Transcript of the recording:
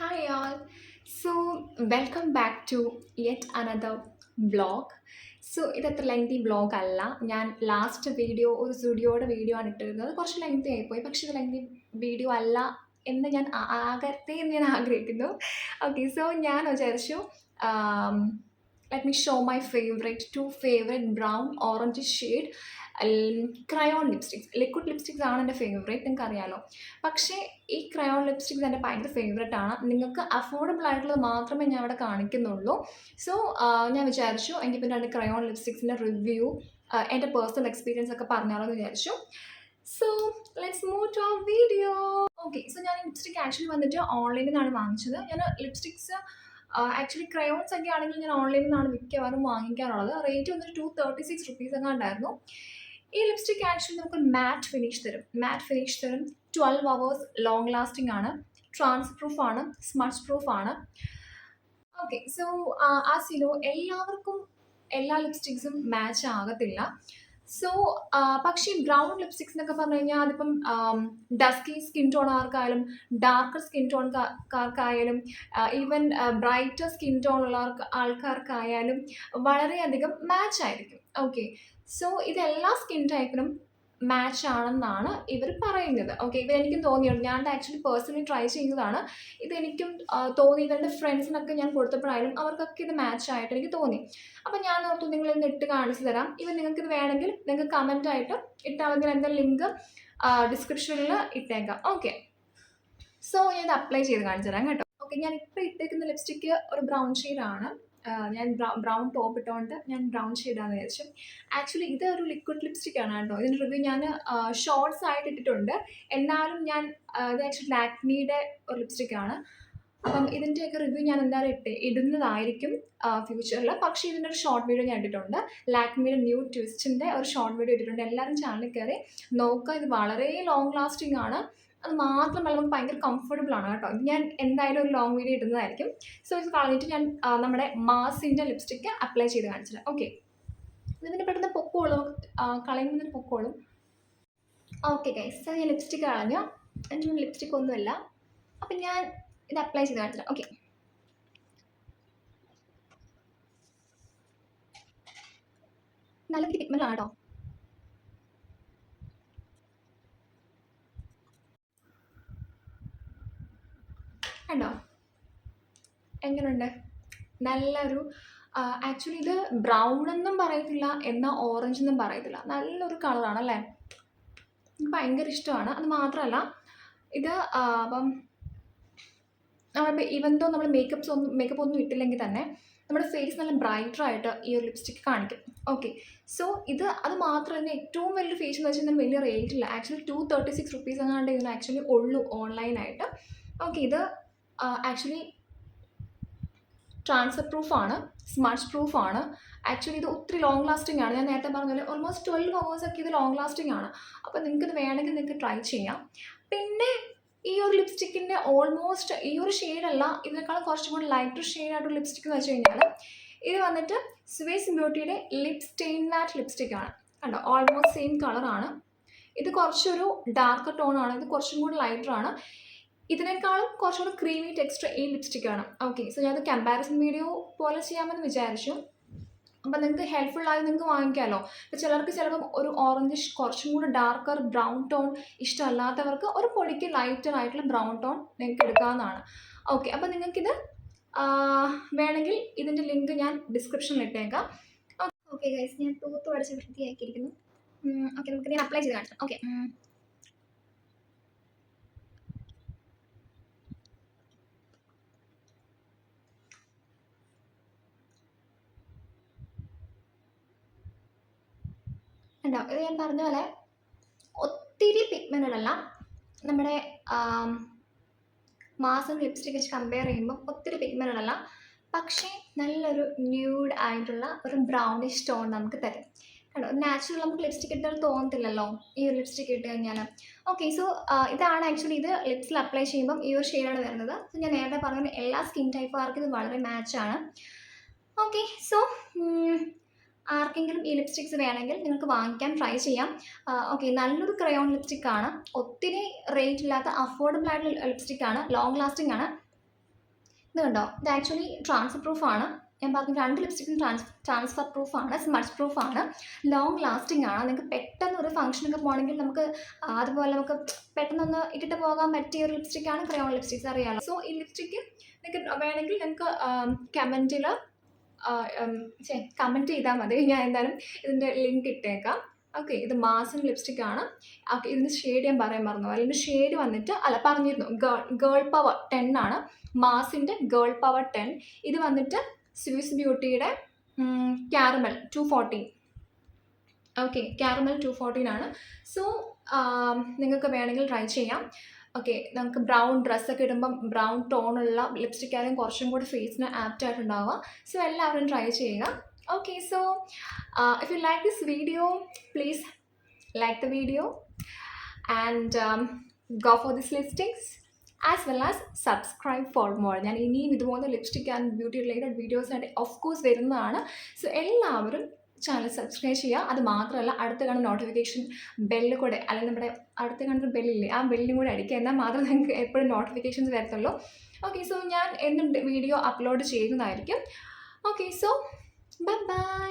Hi all so welcome back to yet another vlog. So ഇതത്ര lengthy vlog അല്ല. ഞാൻ last video ഒരു സ്റ്റുഡിയോയുടെ video ആണ് ഇട്ടിരുന്നത്. കുറച്ച് ലെങ്തി ആയിപ്പോയി. പക്ഷേ ഇത് ലെങ്തി വീഡിയോ അല്ല എന്ന് ഞാൻ ആകട്ടെ എന്ന് ഞാൻ ആഗ്രഹിക്കുന്നു. ഓക്കെ സോ ഞാൻ വിചാരിച്ചു let me show my favourite to favourite brown orange shade crayon lipsticks liquid lipsticks ആണ് എന്റെ ഫേവറേറ്റ് നിങ്ങൾക്ക് അറിയാലോ പക്ഷേ ഈ ക്രയോൺ ലിപ്സ്റ്റിക്സ് എന്റെ ഭയങ്കര ഫേവറേറ്റ് ആണ്. നിങ്ങൾക്ക് അഫോർഡബിൾ ആയിട്ടുള്ളത് മാത്രമേ ഞാൻ അവിടെ കാണിക്കുന്നുള്ളൂ. സോ ഞാൻ വിചാരിച്ചു എനിക്ക് പിന്നെ എന്റെ ക്രയോൺ ലിപ്സ്റ്റിക്സിന്റെ റിവ്യൂ എന്റെ പേഴ്സണൽ എക്സ്പീരിയൻസ് ഒക്കെ പറഞ്ഞാലോ എന്ന് വിചാരിച്ചു. So let's move to our video okay so ഞാൻ ലിപ്സ്റ്റിക് ആക്ച്വലി വന്നിട്ട് ഓൺലൈനിൽ നിന്നാണ് വാങ്ങിച്ചത്. ഞാൻ ലിപ്സ്റ്റിക്സ് ആക്ച്വലി ക്രയോൺസ് ഒക്കെ ആണെങ്കിൽ ഞാൻ ഓൺലൈനിൽ നിന്നാണ് മിക്കവാറും വാങ്ങിക്കാറുള്ളത്. റേറ്റ് വന്നിട്ട് ടു തേർട്ടി സിക്സ് റുപ്പീസ് എങ്ങാണ്ടായിരുന്നു. ഈ ലിപ്സ്റ്റിക് ആക്ച്വലി നമുക്ക് മാറ്റ് ഫിനിഷ് തരും. മാറ്റ് ഫിനിഷ് തരും. ട്വൽവ് അവേഴ്സ് ലോങ് ലാസ്റ്റിംഗ് ആണ്. ട്രാൻസ് പ്രൂഫ് ആണ്. സ്മച്ച് പ്രൂഫ് ആണ്. ഓക്കെ സോ ആ സിനോ എല്ലാവർക്കും എല്ലാ ലിപ്സ്റ്റിക്സും മാച്ച് ആകത്തില്ല. സോ പക്ഷേ ബ്രൗൺ ലിപ്സ്റ്റിക്സ് എന്നൊക്കെ പറഞ്ഞു കഴിഞ്ഞാൽ അതിപ്പം ഡസ്കി സ്കിൻ ടോൺ ആർക്കായാലും ഡാർക്കർ സ്കിൻ ടോൺ കാർക്കായാലും ഈവൻ ബ്രൈറ്റർ സ്കിൻ ടോൺ ഉള്ള ആൾക്കാർക്കായാലും വളരെയധികം മാച്ച് ആയിരിക്കും. ഓക്കെ സോ ഇതെല്ലാ സ്കിൻ ടൈപ്പിനും മാച്ച് ആണെന്നാണ് ഇവർ പറയുന്നത്. ഓക്കെ ഇവർ എനിക്കും തോന്നിയുണ്ട് ഞാൻ ആക്ച്വലി പേഴ്സണലി ട്രൈ ചെയ്തതാണ്. ഇതെനിക്കും തോന്നി. ഇവരുടെ ഫ്രണ്ട്സിനൊക്കെ ഞാൻ കൊടുത്തപ്പോഴായാലും അവർക്കൊക്കെ ഇത് മാച്ച് ആയിട്ട് എനിക്ക് തോന്നി. അപ്പം ഞാൻ ഓർത്തു നിങ്ങൾ ഇന്ന് ഇട്ട് കാണിച്ചു തരാം. ഇവർ നിങ്ങൾക്ക് ഇത് വേണമെങ്കിൽ നിങ്ങൾക്ക് കമന്റ് ആയിട്ട് ഇട്ടാൽ മതി എന്റെ ലിങ്ക് ഡിസ്ക്രിപ്ഷനിൽ ഇട്ടേക്കാം. ഓക്കെ സോ ഞാൻ ഇത് അപ്ലൈ ചെയ്ത് കാണിച്ചു തരാം കേട്ടോ. ഓക്കെ ഞാൻ ഇപ്പോൾ ഇട്ടേക്കുന്ന ലിപ്സ്റ്റിക്ക് ഒരു ബ്രൗൺ ഷെയ്ഡാണ് ഞാൻ ബ്രൗൺ ടോപ്പ് ഇട്ടുകൊണ്ട് ഞാൻ ബ്രൗൺ ഷെയ്ഡാന്ന് വിചാരിച്ചു ആക്ച്വലി ഇത് ഒരു ലിക്വിഡ് ലിപ്സ്റ്റിക് ആണ് കേട്ടോ. ഇതിന്റെ റിവ്യൂ ഞാൻ ഷോർട്സ് ആയിട്ട് ഇട്ടിട്ടുണ്ട്. എന്നാലും ഞാൻ ഇത് ആക്ച്വലി ലാക്മിയുടെ ഒരു ലിപ്സ്റ്റിക് ആണ്. അപ്പം ഇതിന്റെയൊക്കെ റിവ്യൂ ഞാൻ എന്തായാലും ഇട്ട് ഇടുന്നതായിരിക്കും ഫ്യൂച്ചറിൽ പക്ഷേ ഇതിന്റെ ഒരു ഷോർട്ട് വീഡിയോ ഞാൻ ഇട്ടിട്ടുണ്ട്. ലാക്മിയുടെ ന്യൂ ട്വിസ്റ്റിന്റെ ഒരു ഷോർട്ട് വീഡിയോ ഇട്ടിട്ടുണ്ട്. എല്ലാവരും ചാനലിൽ കയറി നോക്കുക. ഇത് വളരെ ലോങ് ലാസ്റ്റിംഗ് ആണ്. അത് മാത്രമല്ല നമുക്ക് ഭയങ്കര കംഫർട്ടബിൾ ആണ് കേട്ടോ. ഞാൻ എന്തായാലും ഒരു ലോങ് വീഡിയോ ഇടുന്നതായിരിക്കും. സോ ഇത് കളഞ്ഞിട്ട് ഞാൻ നമ്മുടെ മാസിന്റെ ലിപ്സ്റ്റിക്ക് അപ്ലൈ ചെയ്ത് കാണിച്ചില്ല ഓക്കെ ഇതിന് പെട്ടെന്ന് പൊക്കോളും. കളയുന്നതിന് പൊക്കോളും. ഓക്കെ ഗൈസ് ഞാൻ ലിപ്സ്റ്റിക്ക് കളഞ്ഞു. എന്റെ ലിപ്സ്റ്റിക് ഒന്നുമില്ല. അപ്പം ഞാൻ ഇത് അപ്ലൈ ചെയ്ത് കാണിച്ചില്ല ഓക്കെ നല്ല പിഗ്മെന്റ് ആണ് കണ്ടോ എങ്ങനെയുണ്ട് നല്ലൊരു ആക്ച്വലി ഇത് ബ്രൗൺ എന്നും പറയത്തില്ല എന്നാൽ ഓറഞ്ച് എന്നും പറയത്തില്ല. നല്ലൊരു കളറാണ് അല്ലേ എനിക്ക് ഭയങ്കര ഇഷ്ടമാണ്. അത് മാത്രമല്ല ഇത് അപ്പം നമ്മൾ ഈവൻ നമ്മൾ മേക്കപ്പ്സ് ഒന്നും മേക്കപ്പ് ഒന്നും ഇട്ടില്ലെങ്കിൽ തന്നെ നമ്മുടെ ഫേസ് നല്ല ബ്രൈറ്റർ ആയിട്ട് ഈ ഒരു ലിപ്സ്റ്റിക് കാണിക്കും. ഓക്കെ സോ ഇത് അത് മാത്രമല്ല ഏറ്റവും വലിയൊരു ഫേസ് എന്ന് വെച്ചാൽ വലിയ റേറ്റ് ഇല്ല. Actually two thirty six rupees എങ്ങാണ്ട് ഇതിന് ആക്ച്വലി ഉള്ളൂ ഓൺലൈനായിട്ട് ഓക്കെ ഇത് ആക്ച്വലി ട്രാൻസ്ഫർ പ്രൂഫാണ് സ്മച്ച് പ്രൂഫാണ് ആക്ച്വലി ഇത് ഒത്തിരി ലോങ് ലാസ്റ്റിംഗ് ആണ്. ഞാൻ നേരത്തെ പറഞ്ഞ ഓൾമോസ്റ്റ് ട്വൽവ് അവേഴ്സ് ഒക്കെ ഇത് ലോങ് ലാസ്റ്റിംഗ് ആണ്. അപ്പോൾ നിങ്ങൾക്ക് ഇത് വേണമെങ്കിൽ നിങ്ങൾക്ക് ട്രൈ ചെയ്യാം. പിന്നെ ഈ ഒരു ലിപ്സ്റ്റിക്കിന്റെ ഓൾമോസ്റ്റ് ഈ ഒരു ഷെയ്ഡല്ല ഇതിനേക്കാളും കുറച്ചും കൂടി ലൈറ്റർ ഷെയ്ഡായിട്ടൊരു ലിപ്സ്റ്റിക് എന്ന് വെച്ച് കഴിഞ്ഞാൽ ഇത് വന്നിട്ട് സ്വേസ് ബ്യൂട്ടിയുടെ ലിപ് സ്റ്റെയിൻ മാറ്റ് ലിപ്സ്റ്റിക് ആണ്. കണ്ടോ? ഓൾമോസ്റ്റ് സെയിം കളറാണ് ഇത് കുറച്ചൊരു ഡാർക്ക് ടോണാണ് ഇത് കുറച്ചും കൂടി ആണ്. ഇതിനേക്കാളും കുറച്ചുകൂടെ ക്രീമി ടെക്സ്റ്റർ ഈ ലിപ്സ്റ്റിക് ആണ്. ഓക്കെ സോ ഞാനത് കമ്പാരിസൺ വീഡിയോ പോലെ ചെയ്യാമെന്ന് വിചാരിച്ചു. അപ്പം നിങ്ങൾക്ക് ഹെൽപ്ഫുൾ ആയി നിങ്ങൾക്ക് വാങ്ങിക്കാമല്ലോ ഇപ്പോൾ ചിലർക്ക് ചിലപ്പം ഒരു ഓറഞ്ചിഷ് കുറച്ചും കൂടി ഡാർക്കർ ബ്രൗൺ ടോൺ ഇഷ്ടമല്ലാത്തവർക്ക് ഒരു പൊടിക്ക് ലൈറ്റർ ആയിട്ടുള്ള ബ്രൗൺ ടോൺ നിങ്ങൾക്ക് എടുക്കാവുന്നതാണ്. ഓക്കെ അപ്പം നിങ്ങൾക്കിത് വേണമെങ്കിൽ ഇതിന്റെ ലിങ്ക് ഞാൻ ഡിസ്ക്രിപ്ഷനിൽ ഇട്ടേക്കാം. ഓക്കെ ഗൈസ് ഞാൻ തൂത്ത് പഠിച്ച് വൃത്തിയാക്കിയിരിക്കുന്നു. ഓക്കെ നമുക്ക് ഞാൻ അപ്ലൈ ചെയ്ത് കാണിച്ചു ഓക്കെ ഉണ്ടോ ഇത് ഞാൻ പറഞ്ഞ പോലെ ഒത്തിരി പിഗ്മെന്റഡ് അല്ല. നമ്മുടെ മാസം ലിപ്സ്റ്റിക് വെച്ച് കമ്പയർ ചെയ്യുമ്പോൾ ഒത്തിരി പിഗ്മെന്റഡ് അല്ല. പക്ഷേ നല്ലൊരു ന്യൂഡ് ആയിട്ടുള്ള ഒരു ബ്രൗണിഷ് ടോൺ നമുക്ക് തരും. കേട്ടോ നാച്ചുറൽ നമുക്ക് ലിപ്സ്റ്റിക് ഇട്ടാൽ തോന്നത്തില്ലല്ലോ? ഈ ഒരു ലിപ്സ്റ്റിക് ഇട്ട് കഴിഞ്ഞാൽ. ഓക്കെ സോ ഇതാണ് ആക്ച്വലി ഇത് ലിപ്സിൽ അപ്ലൈ ചെയ്യുമ്പം ഈ ഒരു ഷെയ്ഡാണ് വരുന്നത്. സോ ഞാൻ നേരത്തെ പറഞ്ഞ എല്ലാ സ്കിൻ ടൈപ്പുകാർക്കും ഇത് വളരെ മാച്ചാണ് ഓക്കെ സോ ആർക്കെങ്കിലും ഈ ലിപ്സ്റ്റിക്സ് വേണമെങ്കിൽ നിങ്ങൾക്ക് വാങ്ങിക്കാൻ ട്രൈ ചെയ്യാം. ഓക്കെ നല്ലൊരു ക്രയോൺ ലിപ്സ്റ്റിക് ആണ്. ഒത്തിരി റേറ്റ് ഇല്ലാത്ത അഫോർഡബിൾ ആയിട്ടുള്ള ലിപ്സ്റ്റിക് ആണ്. ലോങ് ലാസ്റ്റിംഗ് ആണ്. ഇത് കണ്ടോ? ഇത് ആക്ച്വലി ട്രാൻസ്ഫർ പ്രൂഫ് ആണ്. ഞാൻ പറഞ്ഞു രണ്ട് ലിപ്സ്റ്റിക്കും ട്രാൻസ് ട്രാൻസ്ഫർ പ്രൂഫ് ആണ് സ്മച്ച് ആണ്. ലോങ് ലാസ്റ്റിംഗ് ആണ്. നിങ്ങൾക്ക് പെട്ടെന്ന് ഒരു ഫംഗ്ഷനൊക്കെ പോകണമെങ്കിൽ നമുക്ക് അതുപോലെ നമുക്ക് പെട്ടെന്നൊന്ന് ഇട്ടിട്ട് പോകാൻ പറ്റിയ ഒരു ലിപ്സ്റ്റിക്കാണ് ക്രയോൺ ലിപ്സ്റ്റിക്സ് അറിയാമല്ലോ സോ ഈ ലിപ്സ്റ്റിക്ക് നിങ്ങൾക്ക് വേണമെങ്കിൽ നിങ്ങൾക്ക് കമന്റിൽ കമന്റ് ചെയ്താൽ മതി. ഞാൻ എന്തായാലും ഇതിന്റെ ലിങ്ക് ഇട്ടേക്കാം. ഓക്കെ ഇത് മാസം ലിപ്സ്റ്റിക് ആണ്. ഓക്കെ ഇതിന്റെ ഷെയ്ഡ് ഞാൻ പറയാൻ മറന്നു അതിന്റെ ഷെയ്ഡ് വന്നിട്ട് അല്ല പറഞ്ഞിരുന്നു ഗേൾ ഗേൾ പവർ ടെൻ ആണ്. മാസിന്റെ ഗേൾ പവർ ടെൻ ഇത് വന്നിട്ട് Swiss ബ്യൂട്ടിയുടെ caramel two fourteen okay caramel two fourteen ആണ്. സോ നിങ്ങൾക്ക് വേണമെങ്കിൽ ട്രൈ ചെയ്യാം. ഓക്കെ നമുക്ക് ബ്രൗൺ ഡ്രസ്സൊക്കെ ഇടുമ്പം ബ്രൗൺ ടോണുള്ള ലിപ്സ്റ്റിക് ആയാലും കുറച്ചും കൂടി ഫേസിന് ആപ്റ്റ് ആയിട്ടുണ്ടാവുക സോ എല്ലാവരും ട്രൈ ചെയ്യുക. Okay so if you like this video please like the video and go for this lipsticks as well as subscribe for more ഞാൻ ഇനിയും ഇതുപോലെ ലിപ്സ്റ്റിക് ആൻഡ് ബ്യൂട്ടി റിലേറ്റഡ് വീഡിയോസായിട്ട് ഓഫ് കോഴ്സ് വരുന്നതാണ്. So എല്ലാവരും channel subscribe ചെയ്യുക. അത് മാത്രമല്ല അടുത്ത കാണുന്ന നോട്ടിഫിക്കേഷൻ ബെല്ല് കൂടെ അല്ലെങ്കിൽ നമ്മുടെ അടുത്ത കാണുന്ന ബെല്ലില്ലേ ആ ബെല്ലും കൂടെ അടിക്കുക. എന്നാൽ മാത്രം നിങ്ങൾക്ക് എപ്പോഴും നോട്ടിഫിക്കേഷൻസ് വരത്തുള്ളൂ. ഓക്കെ സോ ഞാൻ എന്നും വീഡിയോ അപ്ലോഡ് ചെയ്യുന്നതായിരിക്കും. Okay so bye bye